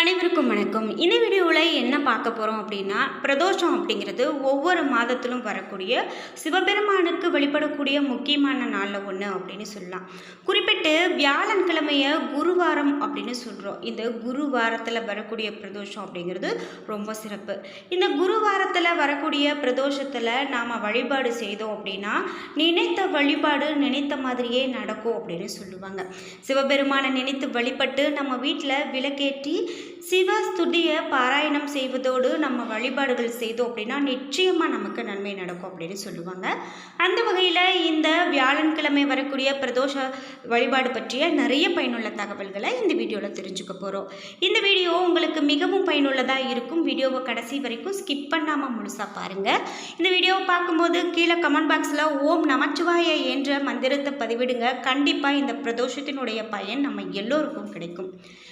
அனைவருக்கும் வணக்கம். இந்த வீடியோவில் என்ன பார்க்க போகிறோம் அப்படின்னா பிரதோஷம் அப்படிங்கிறது ஒவ்வொரு மாதத்திலும் வரக்கூடிய சிவபெருமானுக்கு வழிபடக்கூடிய முக்கியமான நாளில் ஒன்று அப்படின்னு சொல்லலாம். குறிப்பிட்டு வியாழன்கிழமையை குருவாரம் அப்படின்னு சொல்கிறோம் இந்த குருவாரத்தில் வரக்கூடிய பிரதோஷம் அப்படிங்கிறது ரொம்ப சிறப்பு. இந்த குருவாரத்தில் வரக்கூடிய பிரதோஷத்தில் நாம் வழிபாடு செய்தோம் அப்படின்னா நினைத்த வழிபாடு நினைத்த மாதிரியே நடக்கும் அப்படின்னு சொல்லுவாங்க. சிவபெருமானை நினைத்து வழிபட்டு நம்ம வீட்டில் விளக்கேற்றி சிவ ஸ்துதியை பாராயணம் செய்வதோடு நம்ம வழிபாடுகள் செய்தோம் அப்படின்னா நிச்சயமாக நமக்கு நன்மை நடக்கும் அப்படின்னு சொல்லுவாங்க. அந்த வகையில் இந்த வியாழன்கிழமை வரக்கூடிய பிரதோஷ வழிபாடு பற்றிய நிறைய பயனுள்ள தகவல்களை இந்த வீடியோவில் தெரிஞ்சுக்க போகிறோம் இந்த வீடியோ உங்களுக்கு மிகவும் பயனுள்ளதாக இருக்கும். வீடியோவை கடைசி வரைக்கும் ஸ்கிப் பண்ணாமல் முழுசாக பாருங்கள் இந்த வீடியோவை பார்க்கும்போது கீழே கமெண்ட் பாக்ஸில் ஓம் நமச்சிவாய என்ற மந்திரத்தை பதிவிடுங்க. கண்டிப்பாக இந்த பிரதோஷத்தினுடைய பயன் நம்ம எல்லோருக்கும் கிடைக்கும்.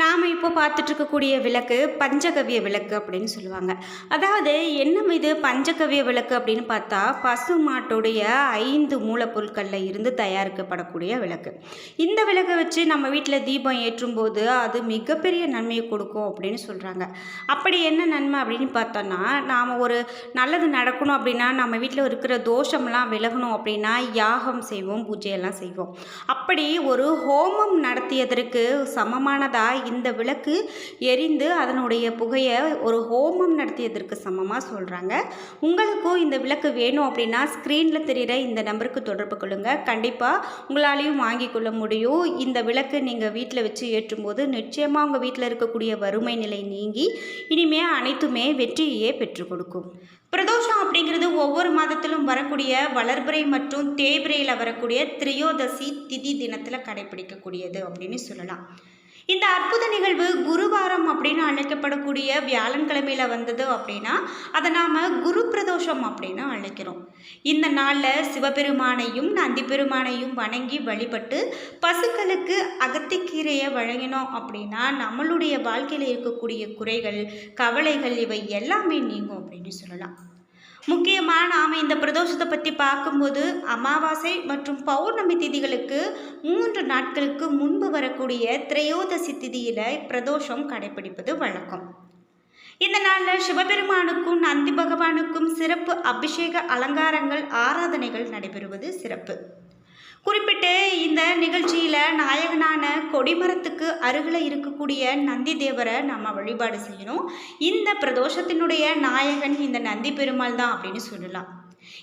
நாம் இப்போ பார்த்துட்டு இருக்கக்கூடிய விளக்கு பஞ்சகவிய விளக்கு அப்படின்னு சொல்லுவாங்க. அதாவது என்ன இது பஞ்சகவிய விளக்கு அப்படின்னு பார்த்தா பசு மாட்டுடைய ஐந்து மூலப்பொருட்களில் இருந்து தயாரிக்கப்படக்கூடிய விளக்கு. இந்த விளக்கை வச்சு நம்ம வீட்டில் தீபம் ஏற்றும் போது அது மிகப்பெரிய நன்மையை கொடுக்கும் அப்படின்னு சொல்கிறாங்க அப்படி என்ன நன்மை அப்படின்னு பார்த்தோன்னா நாம் ஒரு நல்லது நடக்கணும் அப்படின்னா நம்ம வீட்டில் இருக்கிற தோஷம்லாம் விலகணும் அப்படின்னா யாகம் செய்வோம் பூஜையெல்லாம் செய்வோம். அப்படி ஒரு ஹோமம் நடத்தியதற்கு சமமானதாக இந்த விளக்கு எரிந்து அதனுடைய புகையை ஒரு ஹோமம் நடத்தியதற்கு சமமாக சொல்கிறாங்க உங்களுக்கும் இந்த விளக்கு வேணும் அப்படின்னா ஸ்க்ரீனில் தெரிகிற இந்த நம்பருக்கு தொடர்பு கொள்ளுங்கள் கண்டிப்பாக உங்களாலையும் வாங்கி கொள்ள முடியும். இந்த விளக்கு நீங்கள் வீட்டில் வச்சு ஏற்றும்போது நிச்சயமாக உங்கள் வீட்டில் இருக்கக்கூடிய வறுமை நிலை நீங்கி இனிமே அனைத்துமே வெற்றியே பெற்றுக் கொடுக்கும். பிரதோஷம் அப்படிங்கிறது ஒவ்வொரு மாதத்திலும் வரக்கூடிய வளர்பிறை மற்றும் தேய்பிரையில் வரக்கூடிய திரையோதசி திதி தினத்தில் கடைபிடிக்கக்கூடியது அப்படின்னு சொல்லலாம். இந்த அற்புத நிகழ்வு குருவாரம் அப்படின்னு அழைக்கப்படக்கூடிய வியாழன்கிழமையில் வந்தது அப்படின்னா அதை நாம் குரு பிரதோஷம் அப்படின்னு அழைக்கிறோம். இந்த நாளில் சிவபெருமானையும் நந்தி பெருமானையும் வணங்கி வழிபட்டு பசுக்களுக்கு அகத்திக்கீரையை வழங்கினோம் அப்படின்னா நம்மளுடைய வாழ்க்கையில் இருக்கக்கூடிய குறைகள் கவலைகள் இவை எல்லாமே நீங்கும் அப்படின்னு சொல்லலாம். முக்கியமாக நாம் இந்த பிரதோஷத்தை பற்றி பார்க்கும்போது அமாவாசை மற்றும் பௌர்ணமி திதிகளுக்கு மூன்று நாட்களுக்கு முன்பு வரக்கூடிய திரையோதசி திதியில் பிரதோஷம் கடைபிடிப்பது வழக்கம். இந்த நாளில் சிவபெருமானுக்கும் நந்தி பகவானுக்கும் சிறப்பு அபிஷேக அலங்காரங்கள் ஆராதனைகள் நடைபெறுவது சிறப்பு. குறிப்பிட்டு இந்த நிகழ்ச்சியில் நாயகனான கொடிமரத்துக்கு அருகில் இருக்கக்கூடிய நந்தி தேவரை நம்ம வழிபாடு செய்யணும். இந்த பிரதோஷத்தினுடைய நாயகன் இந்த நந்தி பெருமாள் தான் அப்படின்னு சொல்லலாம்.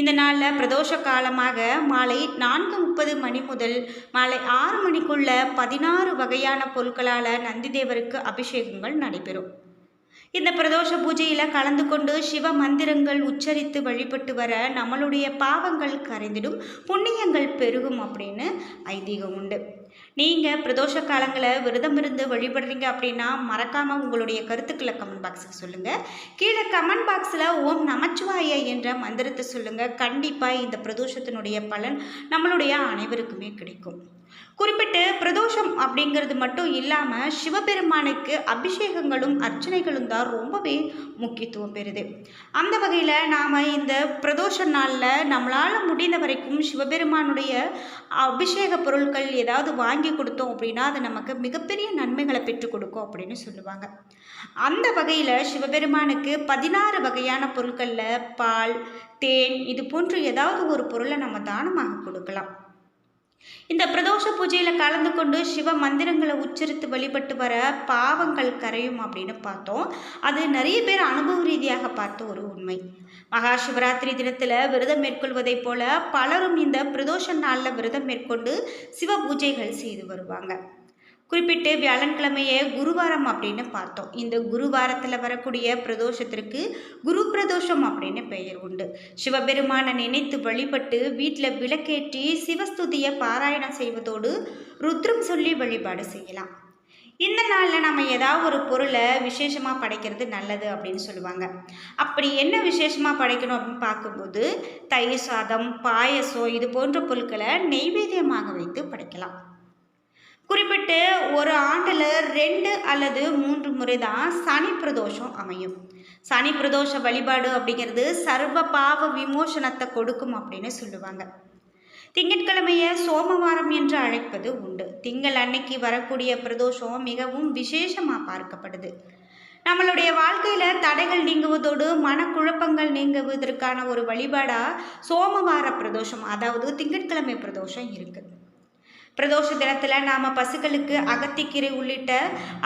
இந்த நாளில் பிரதோஷ காலமாக மாலை நான்கு முப்பது மணி முதல் மாலை ஆறு மணிக்குள்ள பதினாறு வகையான பொருட்களால் நந்தி தேவருக்கு அபிஷேகங்கள் நடைபெறும். இந்த பிரதோஷ பூஜையில் கலந்து கொண்டு சிவ மந்திரங்கள் உச்சரித்து வழிபட்டு வர நம்மளுடைய பாவங்கள் கரைந்திடும் புண்ணியங்கள் பெருகும் அப்படின்னு ஐதீகம் உண்டு. நீங்கள் பிரதோஷ காலங்களை விரதம் இருந்து வழிபடுறீங்க அப்படின்னா மறக்காமல் உங்களுடைய கருத்துக்களை கமெண்ட் பாக்ஸுக்கு சொல்லுங்கள் கீழே கமெண்ட் பாக்ஸில் ஓம் நமச்சிவாய என்ற மந்திரத்தை சொல்லுங்கள் கண்டிப்பாக இந்த பிரதோஷத்தினுடைய பலன் நம்மளுடைய அனைவருக்குமே கிடைக்கும். குறிப்பிட்டு பிரதோஷம் அப்படிங்கிறது மட்டும் இல்லாமல் சிவபெருமானுக்கு அபிஷேகங்களும் அர்ச்சனைகளும் தான் ரொம்பவே முக்கியத்துவம் பெறுது. அந்த வகையில் நாம் இந்த பிரதோஷ நாளில் நம்மளால் முடிந்த வரைக்கும் சிவபெருமானுடைய அபிஷேக பொருட்கள் ஏதாவது வாங்கி கொடுத்தோம் அப்படின்னா அது நமக்கு மிகப்பெரிய நன்மைகளை பெற்றுக் கொடுக்கும் அப்படின்னு சொல்லுவாங்க. அந்த வகையில் சிவபெருமானுக்கு பதினாறு வகையான பொருட்களில் பால் தேன் இது போன்று ஏதாவது ஒரு பொருளை நம்ம தானமாக கொடுக்கலாம். இந்த பிரதோஷ பூஜையில் கலந்து கொண்டு சிவ மந்திரங்களை உச்சரித்து வழிபட்டு வர பாவங்கள் கரையும் அப்படின்னு பார்த்தோம். அது நிறைய பேர் அனுபவ ரீதியாக பார்த்த ஒரு உண்மை. மகா சிவராத்திரி தினத்தில் விரதம் மேற்கொள்வதைப் போல பலரும் இந்த பிரதோஷ நாளில் விரதம் மேற்கொண்டு சிவ பூஜைகள் செய்து வருவாங்க. குறிப்பிட்டு வியாழன்கிழமையை குருவாரம் அப்படின்னு பார்த்தோம். இந்த குருவாரத்தில் வரக்கூடிய பிரதோஷத்திற்கு குரு பிரதோஷம் அப்படின்னு பெயர் உண்டு. சிவபெருமானை நினைத்து வழிபட்டு வீட்டில் விளக்கேற்றி சிவஸ்துதியை பாராயணம் செய்வதோடு ருத்ரம் சொல்லி வழிபாடு செய்யலாம். இந்த நாளில் நம்ம ஏதாவது ஒரு பொருளை விசேஷமாக படைக்கிறது நல்லது அப்படின்னு சொல்லுவாங்க. அப்படி என்ன விசேஷமாக படைக்கணும் அப்படின்னு பார்க்கும்போது தயிர் சாதம் பாயசம் இது போன்ற பொருட்களை நெய்வேத்தியமாக வைத்து படைக்கலாம். குறிப்பிட்டு ஒரு ஆண்டில் ரெண்டு அல்லது மூன்று முறை தான் சனி பிரதோஷம் அமையும். சனி பிரதோஷ வழிபாடு அப்படிங்கிறது சர்வ பாவ விமோசனத்தை கொடுக்கும் அப்படின்னு சொல்லுவாங்க. திங்கட்கிழமையை சோமவாரம் என்று அழைப்பது உண்டு. திங்கள் அன்னைக்கு வரக்கூடிய பிரதோஷம் மிகவும் விசேஷமாக பார்க்கப்படுது. நம்மளுடைய வாழ்க்கையில் தடைகள் நீங்குவதோடு மனக்குழப்பங்கள் நீங்குவதற்கான ஒரு வழிபாடாக சோமவார பிரதோஷம் அதாவது திங்கட்கிழமை பிரதோஷம் இருக்குது பிரதோஷ தினத்தில் நாம் பசுக்களுக்கு அகத்திக்கீரை உள்ளிட்ட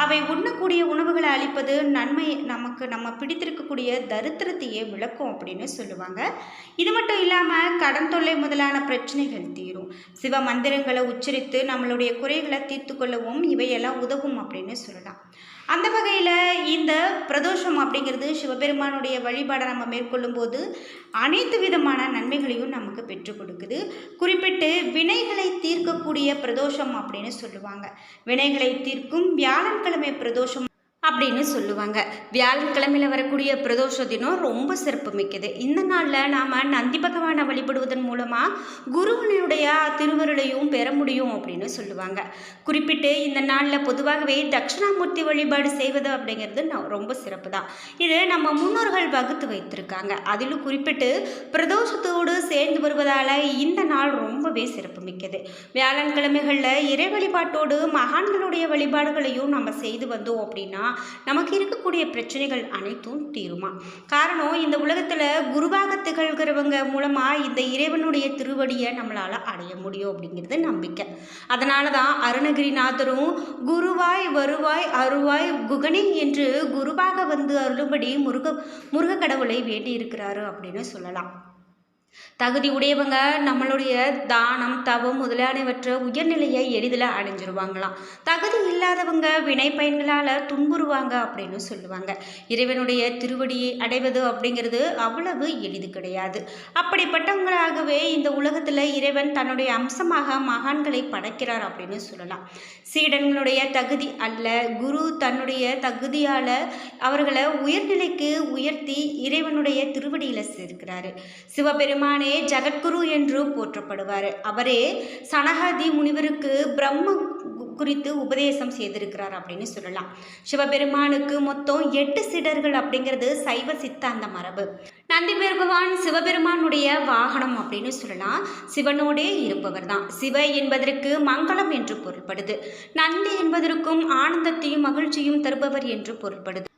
அவை உண்ணக்கூடிய உணவுகளை அளிப்பது நன்மை நமக்கு நம்ம பிடித்திருக்கக்கூடிய தரித்திரத்தையே விளக்கும் அப்படின்னு சொல்லுவாங்க. இது மட்டும் இல்லாமல் கடன் தொல்லை முதலான பிரச்சனைகள் தீரும். சிவ மந்திரங்களை உச்சரித்து நம்மளுடைய குறைகளை தீர்த்து கொள்ளவும் இவையெல்லாம் உதவும் அப்படின்னு சொல்லலாம். அந்த வகையில் இந்த பிரதோஷம் அப்படிங்கிறது சிவபெருமானுடைய வழிபாடை நம்ம மேற்கொள்ளும் போது அனைத்து விதமான நன்மைகளையும் நமக்கு பெற்றுக் கொடுக்குது. குறிப்பிட்டு வினைகளை தீர்க்கக்கூடிய பிரதோஷம் அப்படின்னு சொல்லுவாங்க. வினைகளை தீர்க்கும் வியாழன்கிழமை பிரதோஷம் அப்படின்னு சொல்லுவாங்க. வியாழக்கிழமையில் வரக்கூடிய பிரதோஷ தினம் ரொம்ப சிறப்பு மிக்கது இந்த நாளில் நாம் நந்தி பகவானை வழிபடுவதன் மூலமாக குருவனுடைய திருவருளையும் பெற முடியும் அப்படின்னு சொல்லுவாங்க. குறிப்பிட்டு இந்த நாளில் பொதுவாகவே தட்சிணாமூர்த்தி வழிபாடு செய்வது அப்படிங்கிறது ரொம்ப சிறப்பு தான் இது நம்ம முன்னோர்கள் வகுத்து வைத்திருக்காங்க. அதிலும் குறிப்பிட்டு பிரதோஷத்தோடு சேர்ந்து வருவதால் இந்த நாள் ரொம்பவே சிறப்பு மிக்கது வியாழக்கிழமைகளில் இறை வழிபாட்டோடு மகான்களுடைய வழிபாடுகளையும் நம்ம செய்து வந்தோம் அப்படின்னா நமக்கு இருக்கக்கூடிய பிரச்சனைகள் அனைத்தும் தீருமா? காரணம் இந்த உலகத்தில் குருவாக திகழ்கிறவங்க மூலமாக இந்த இறைவனுடைய திருவடியை நம்மளால் அடைய முடியும் அப்படிங்கிறது நம்பிக்கை. அதனால தான் அருணகிரிநாதரும் குருவாய் வருவாய் அருவாய் குகனே என்று குருவாக வந்து அருளும்படி முருக முருக கடவுளை வேண்டி இருக்கிறாரு அப்படின்னு சொல்லலாம். தகுதி உடையவங்க நம்மளுடைய தானம் தவம் முதலானவற்றை உயர்நிலையை எளிதில் அடைஞ்சிருவாங்களாம். தகுதி இல்லாதவங்க வினை பயன்களால் துன்புறுவாங்க அப்படின்னு சொல்லுவாங்க. இறைவனுடைய திருவடியை அடைவது அப்படிங்கிறது அவ்வளவு எளிது கிடையாது. அப்படிப்பட்டவங்களாகவே இந்த உலகத்தில் இறைவன் தன்னுடைய அம்சமாக மகான்களை படைக்கிறார் அப்படின்னு சொல்லலாம். சீடன்களுடைய தகுதி அல்ல குரு தன்னுடைய தகுதியால் அவர்களை உயர்நிலைக்கு உயர்த்தி இறைவனுடைய திருவடியில் சேர்க்கிறாரு. பெருமானே ஜகத்குரு என்று போற்றப்படுவார். அவரே சனகாதி முனிவருக்கு பிரம்ம குறித்து உபதேசம் செய்திருக்கிறார் அப்படின்னு சொல்லலாம். சிவபெருமானுக்கு மொத்தம் எட்டு சிடர்கள் அப்படிங்கிறது சைவ சித்தாந்த மரபு. நந்தி பெருமான் சிவபெருமானுடைய வாகனம் அப்படின்னு சொல்லலாம். சிவனோடே இருப்பவர் தான். சிவ என்பதற்கு மங்களம் என்று பொருள்படுது. நந்தி என்பதற்கும் ஆனந்தத்தையும் மகிழ்ச்சியும் தருபவர் என்று பொருள்படுது.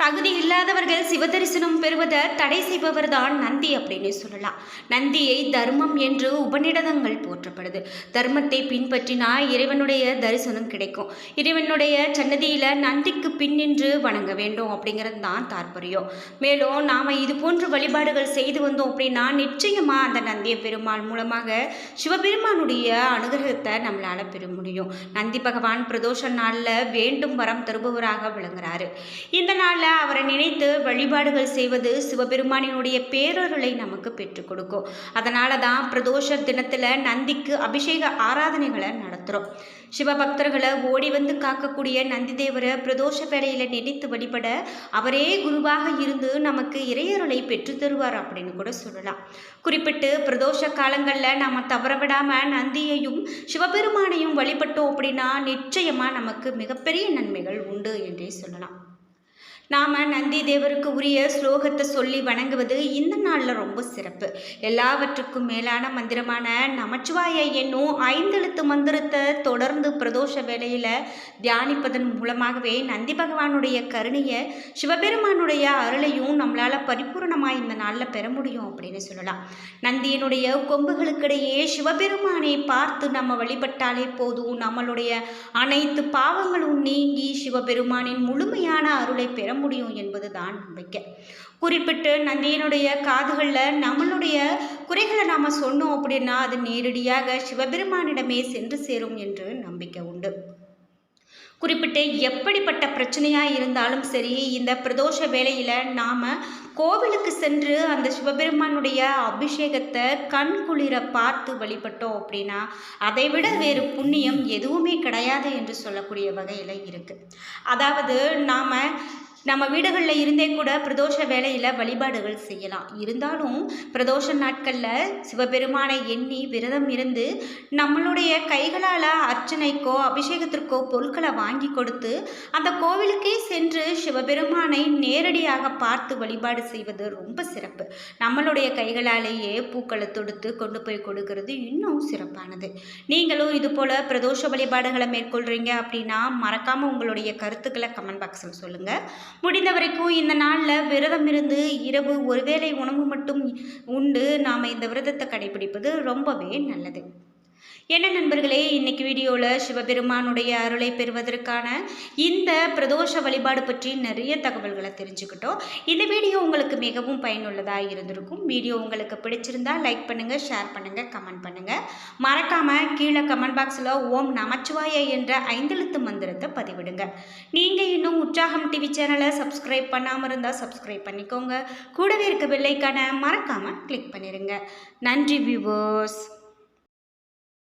தகுதி இல்லாதவர்கள் சிவதரிசனம் பெறுவதை தடை செய்பவர் தான் நந்தி அப்படின்னு சொல்லலாம். நந்தியை தர்மம் என்று உபநிடதங்கள் போற்றப்படுது. தர்மத்தை பின்பற்றினா இறைவனுடைய தரிசனம் கிடைக்கும். இறைவனுடைய சன்னதியில் நந்திக்கு பின் நின்று வணங்க வேண்டும் அப்படிங்கிறது தான் தாற்பயம். மேலும் நாம் இது போன்ற வழிபாடுகள் செய்து வந்தோம் அப்படின்னா நிச்சயமாக அந்த நந்திய பெருமாள் மூலமாக சிவபெருமானுடைய அனுகிரகத்தை நம்மளால் பெற முடியும். நந்தி பகவான் பிரதோஷ நாளில் வேண்டும் வரம் தருபவராக விளங்குறாரு. இந்த நாளில் அவரை நினைத்து வழிபாடுகள் செய்வது சிவபெருமானினுடைய பேரருளை நமக்கு பெற்றுக் கொடுக்கும். அதனால தான் பிரதோஷ தினத்தில் நந்திக்கு அபிஷேக ஆராதனைகளை நடத்துகிறோம் சிவபக்தர்களை ஓடி வந்து காக்கக்கூடிய நந்தி தேவரை பிரதோஷ வேலையில் நினைத்து வழிபட அவரே குருவாக இருந்து நமக்கு இறையருளை பெற்று தருவார் அப்படின்னு கூட சொல்லலாம். குறிப்பிட்டு பிரதோஷ காலங்களில் நம்ம தவறவிடாமல் நந்தியையும் சிவபெருமானையும் வழிபட்டோம் அப்படின்னா நிச்சயமாக நமக்கு மிகப்பெரிய நன்மைகள் உண்டு என்றே சொல்லலாம். நாம் நந்தி தேவருக்கு உரிய ஸ்லோகத்தை சொல்லி வணங்குவது இந்த நாளில் ரொம்ப சிறப்பு. எல்லாவற்றுக்கும் மேலான மந்திரமான நமச்சிவாய என்னும் ஐந்தெழுத்து மந்திரத்தை தொடர்ந்து பிரதோஷ வேலையில் தியானிப்பதன் மூலமாகவே நந்தி பகவானுடைய கருணையை சிவபெருமானுடைய அருளையும் நம்மளால் பரிபூரணமாக இந்த நாளில் பெற முடியும் அப்படின்னு சொல்லலாம். நந்தியினுடைய கொம்புகளுக்கிடையே சிவபெருமானை பார்த்து நம்ம வழிபட்டாலே போதும். நம்மளுடைய அனைத்து பாவங்களும் நீங்கி சிவபெருமானின் முழுமையான அருளை பெற முடியும் என்பதுதான் நம்பிக்கை. குறிப்பிட்டு நந்தியினுடைய காதுகளில் நம்மளுடைய குறைகளை நாம் சொன்னோம் அப்படின்னா அது நேரடியாக சிவபெருமானிடமே சென்று சேரும் என்று நம்பிக்கை உண்டு. குறிப்பிட்டு எப்படிப்பட்ட பிரச்சனையாக இருந்தாலும் சரி இந்த பிரதோஷ வேளையில் நாம் கோவிலுக்கு சென்று அந்த சிவபெருமானுடைய அபிஷேகத்தை கண் குளிர பார்த்து வழிபட்டோம் அப்படின்னா அதை விட வேறு புண்ணியம் எதுவுமே கிடையாது என்று சொல்லக்கூடிய வகையில் இருக்குது அதாவது நாம் நம்ம வீடுகளில் இருந்தே கூட பிரதோஷ வேலையில் வழிபாடுகள் செய்யலாம். இருந்தாலும் பிரதோஷ நாட்களில் சிவபெருமானை எண்ணி விரதம் இருந்து நம்மளுடைய கைகளால் அர்ச்சனைக்கோ அபிஷேகத்திற்கோ பொருட்களை வாங்கி கொடுத்து அந்த கோவிலுக்கே சென்று சிவபெருமானை நேரடியாக பார்த்து வழிபாடு செய்வது ரொம்ப சிறப்பு. நம்மளுடைய கைகளாலேயே பூக்களை தொடுத்து கொண்டு போய் கொடுக்கறது இன்னும் சிறப்பானது. நீங்களும் இது போல் பிரதோஷ வழிபாடுகளை மேற்கொள்கிறீங்க அப்படின்னா மறக்காமல் உங்களுடைய கருத்துக்களை கமெண்ட் பாக்ஸில் சொல்லுங்கள் முடிந்த வரைக்கும் இந்த நாளில் விரதம் இருந்து இரவு ஒருவேளை உணவு மட்டும் உண்டு நாம் இந்த விரதத்தை கடைபிடிப்பது ரொம்பவே நல்லது. என்ன நண்பர்களே இன்னைக்கு வீடியோவில் சிவபெருமானுடைய அருளை பெறுவதற்கான இந்த பிரதோஷ வழிபாடு பற்றி நிறைய தகவல்களை தெரிஞ்சுக்கிட்டோம். இந்த வீடியோ உங்களுக்கு மிகவும் பயனுள்ளதாக இருந்திருக்கும். வீடியோ உங்களுக்கு பிடிச்சிருந்தா லைக் பண்ணுங்கள் ஷேர் பண்ணுங்கள் கமெண்ட் பண்ணுங்கள் மறக்காமல் கீழே கமெண்ட் பாக்ஸில் ஓம் நமச்சிவாய என்ற ஐந்தெழுத்து மந்திரத்தை பதிவிடுங்க. நீங்கள் இன்னும் உற்சாகம் டிவி சேனலை சப்ஸ்கிரைப் பண்ணாமல் இருந்தால் சப்ஸ்கிரைப் பண்ணிக்கோங்க. கூடவே இருக்க வெள்ளைக்கான மறக்காமல் கிளிக் பண்ணிடுங்க நன்றி வியூவர்ஸ்